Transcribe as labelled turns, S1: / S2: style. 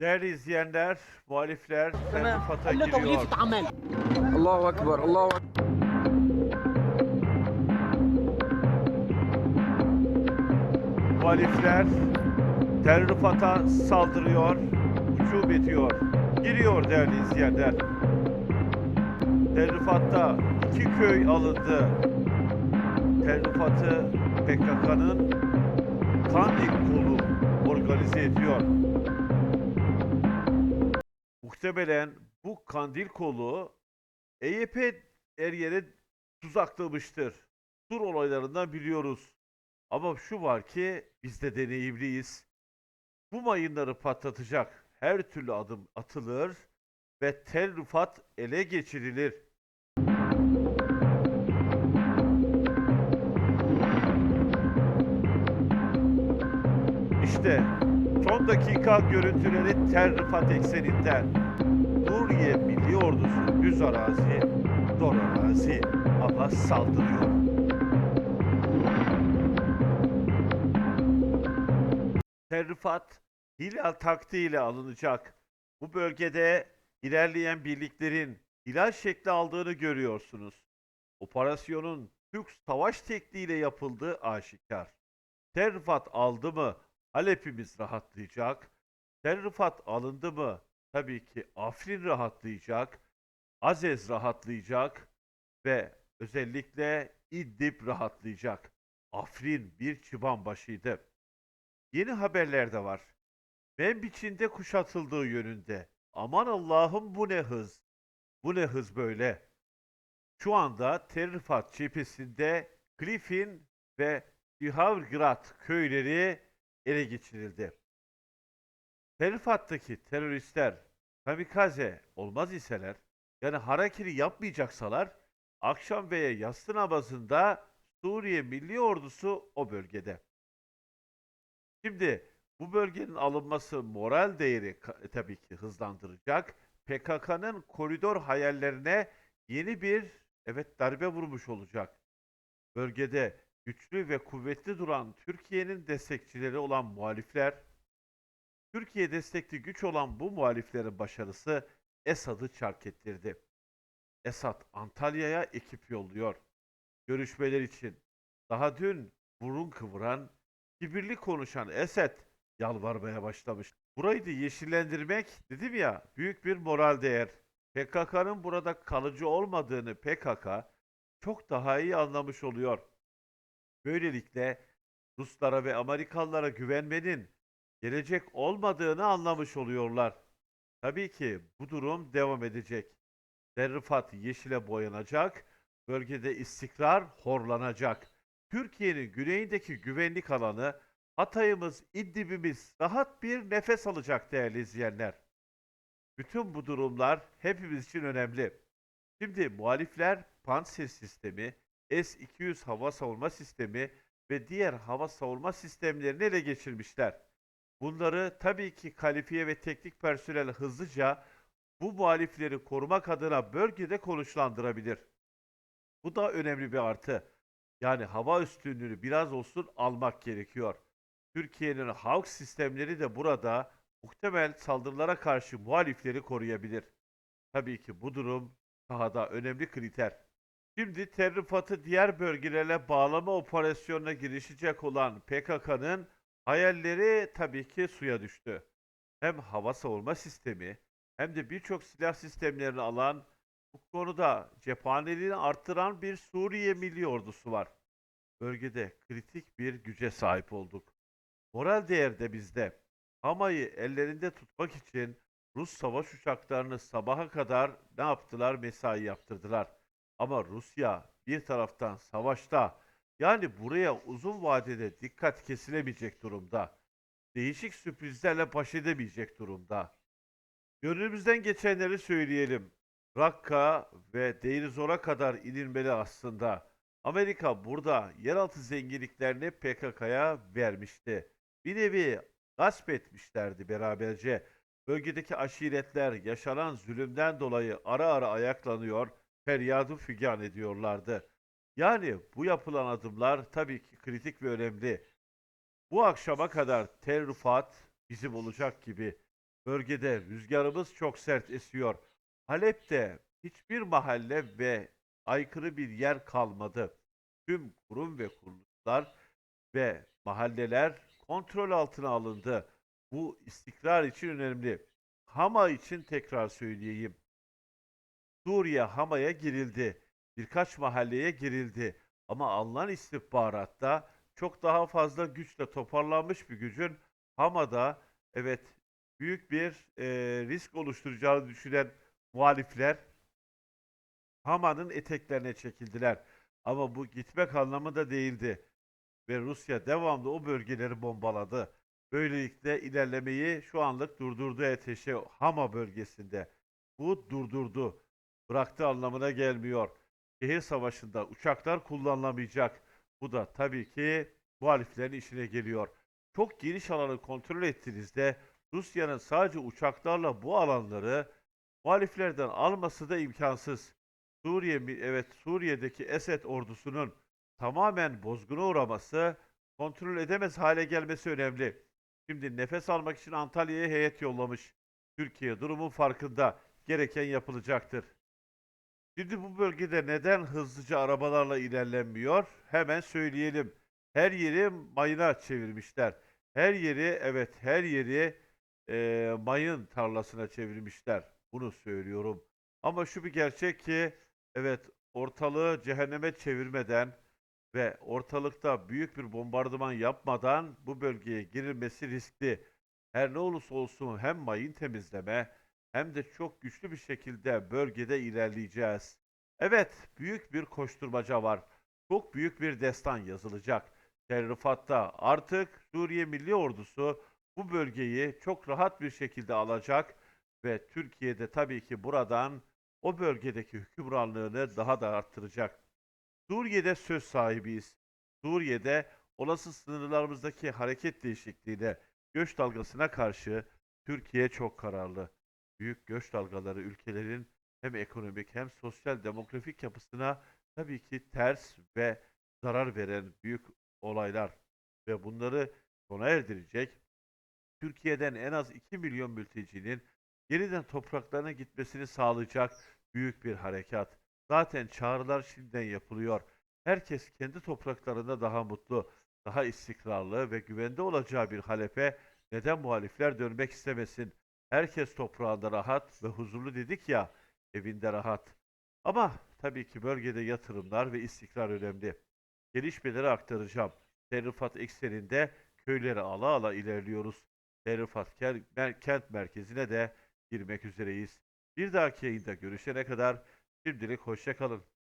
S1: Değerli izleyenler, muhalifler
S2: sendikata
S1: giriyor.
S3: Allahu Ekber, Allahu Ekber.
S1: Muhalifler Terrifata saldırıyor, hücum ediyor. Giriyor değerli izleyenler. Terrifat'ta iki köy alındı. Terrifat'ı PKK'nın Kandil kolu organize ediyor. Muhtemelen bu Kandil kolu EYP her yere tuzaklamıştır. Sur olaylarından biliyoruz. Ama şu var ki biz de deneyimliyiz. Bu mayınları patlatacak her türlü adım atılır ve Tel Rifat ele geçirilir. İşte son dakika görüntüleri Tel Rifat ekseninden. Suriye Milli Ordusu düz arazi, zor arazi ama saldırıyor. Terrifat Hilal taktiğiyle alınacak. Bu bölgede ilerleyen birliklerin hilal şekli aldığını görüyorsunuz. Operasyonun Türk savaş tekniğiyle yapıldığı aşikar. Terrifat aldı mı Halep'imiz rahatlayacak. Terrifat alındı mı tabii ki Afrin rahatlayacak. Azez rahatlayacak ve özellikle İdlib rahatlayacak. Afrin bir çıban başıydı. Yeni haberler de var. Membiç'inde kuşatıldığı yönünde. Aman Allah'ım bu ne hız. Bu ne hız böyle. Şu anda Terrifat cephesinde Cliff'in ve Cihavgrad köyleri ele geçirildi. Terrifat'taki teröristler kamikaze olmaz iseler, yani hareketi yapmayacaksalar, akşam veya yatsı namazında Suriye Milli Ordusu o bölgede. Şimdi bu bölgenin alınması moral değeri ka- tabii ki hızlandıracak. PKK'nın koridor hayallerine yeni bir evet darbe vurmuş olacak. Bölgede güçlü ve kuvvetli duran Türkiye'nin destekçileri olan muhalifler, Türkiye destekli güç olan bu muhaliflerin başarısı Esad'ı çark ettirdi. Esad Antalya'ya ekip yolluyor. Görüşmeler için. Daha dün burun kıvıran kibirli konuşan Esed yalvarmaya başlamış. Burayı da yeşillendirmek dedim ya büyük bir moral değer. PKK'nın burada kalıcı olmadığını PKK çok daha iyi anlamış oluyor. Böylelikle Ruslara ve Amerikalılara güvenmenin gelecek olmadığını anlamış oluyorlar. Tabii ki bu durum devam edecek. Derrifat yeşile boyanacak, bölgede istikrar horlanacak. Türkiye'nin güneyindeki güvenlik alanı Hatay'ımız, İdlib'imiz rahat bir nefes alacak değerli izleyenler. Bütün bu durumlar hepimiz için önemli. Şimdi muhalifler Panzer sistemi, S-200 hava savunma sistemi ve diğer hava savunma sistemlerini ele geçirmişler. Bunları tabii ki kalifiye ve teknik personel hızlıca bu muhalifleri korumak adına bölgede konuşlandırabilir. Bu da önemli bir artı. Yani hava üstünlüğünü biraz olsun almak gerekiyor. Türkiye'nin halk sistemleri de burada muhtemel saldırılara karşı muhalifleri koruyabilir. Tabii ki bu durum sahada önemli kriter. Şimdi Terrifat'ı diğer bölgelere bağlama operasyonuna girişecek olan PKK'nın hayalleri tabii ki suya düştü. Hem hava savunma sistemi hem de birçok silah sistemlerini alan bu konuda cephaneliğini arttıran bir Suriye Milli Ordusu var. Bölgede kritik bir güce sahip olduk. Moral değer de bizde. Hama'yı ellerinde tutmak için Rus savaş uçaklarını sabaha kadar ne yaptılar? Mesai yaptırdılar. Ama Rusya bir taraftan savaşta yani buraya uzun vadede dikkat kesilemeyecek durumda. Değişik sürprizlerle baş edemeyecek durumda. Gönlümüzden geçenleri söyleyelim. Rakka ve Deir Zor'a kadar inilmeli aslında. Amerika burada yeraltı zenginliklerini PKK'ya vermişti. Bir nevi gasp etmişlerdi beraberce. Bölgedeki aşiretler yaşanan zulümden dolayı ara ara ayaklanıyor, feryadı figan ediyorlardı. Yani bu yapılan adımlar tabii ki kritik ve önemli. Bu akşama kadar Tel Rifat bizim olacak gibi Bölgede rüzgarımız çok sert esiyor. Halep'te hiçbir mahalle ve aykırı bir yer kalmadı. Tüm kurum ve kuruluşlar ve mahalleler kontrol altına alındı. Bu istikrar için önemli. Hama için tekrar söyleyeyim. Suriye Hama'ya girildi. Birkaç mahalleye girildi. Ama alınan istihbaratta çok daha fazla güçle toparlanmış bir gücün Hama'da evet büyük bir e, risk oluşturacağını düşünen muhalifler Hama'nın eteklerine çekildiler. Ama bu gitmek anlamında değildi. Ve Rusya devamlı o bölgeleri bombaladı. Böylelikle ilerlemeyi şu anlık durdurdu ateşi Hama bölgesinde. Bu durdurdu. Bıraktı anlamına gelmiyor. Şehir savaşında uçaklar kullanılamayacak. Bu da tabii ki muhaliflerin işine geliyor. Çok geniş alanı kontrol ettiğinizde Rusya'nın sadece uçaklarla bu alanları muhaliflerden alması da imkansız. Suriye evet Suriye'deki Esed ordusunun tamamen bozguna uğraması, kontrol edemez hale gelmesi önemli. Şimdi nefes almak için Antalya'ya heyet yollamış. Türkiye durumun farkında. Gereken yapılacaktır. Şimdi bu bölgede neden hızlıca arabalarla ilerlenmiyor? Hemen söyleyelim. Her yeri mayına çevirmişler. Her yeri evet her yeri eee, mayın tarlasına çevirmişler. Bunu söylüyorum. Ama şu bir gerçek ki evet ortalığı cehenneme çevirmeden ve ortalıkta büyük bir bombardıman yapmadan bu bölgeye girilmesi riskli. Her ne olursa olsun hem mayın temizleme hem de çok güçlü bir şekilde bölgede ilerleyeceğiz. Evet, büyük bir koşturmaca var. Çok büyük bir destan yazılacak. Tel Rifat'ta artık Suriye Milli Ordusu bu bölgeyi çok rahat bir şekilde alacak ve Türkiye'de tabii ki buradan o bölgedeki hükümranlığını daha da arttıracak. Suriye'de söz sahibiyiz. Suriye'de olası sınırlarımızdaki hareket değişikliğine, göç dalgasına karşı Türkiye çok kararlı. Büyük göç dalgaları ülkelerin hem ekonomik hem sosyal demografik yapısına tabii ki ters ve zarar veren büyük olaylar ve bunları sona erdirecek Türkiye'den en az 2 milyon mültecinin yeniden topraklarına gitmesini sağlayacak büyük bir harekat. Zaten çağrılar şimdiden yapılıyor. Herkes kendi topraklarında daha mutlu, daha istikrarlı ve güvende olacağı bir Halep'e neden muhalifler dönmek istemesin? Herkes toprağında rahat ve huzurlu dedik ya, evinde rahat. Ama tabii ki bölgede yatırımlar ve istikrar önemli. Gelişmeleri aktaracağım. Terrifat ekseninde köyleri ala ala ilerliyoruz. Terrifat kent merkezine de girmek üzereyiz. Bir dahaki yayında görüşene kadar şimdilik hoşça kalın.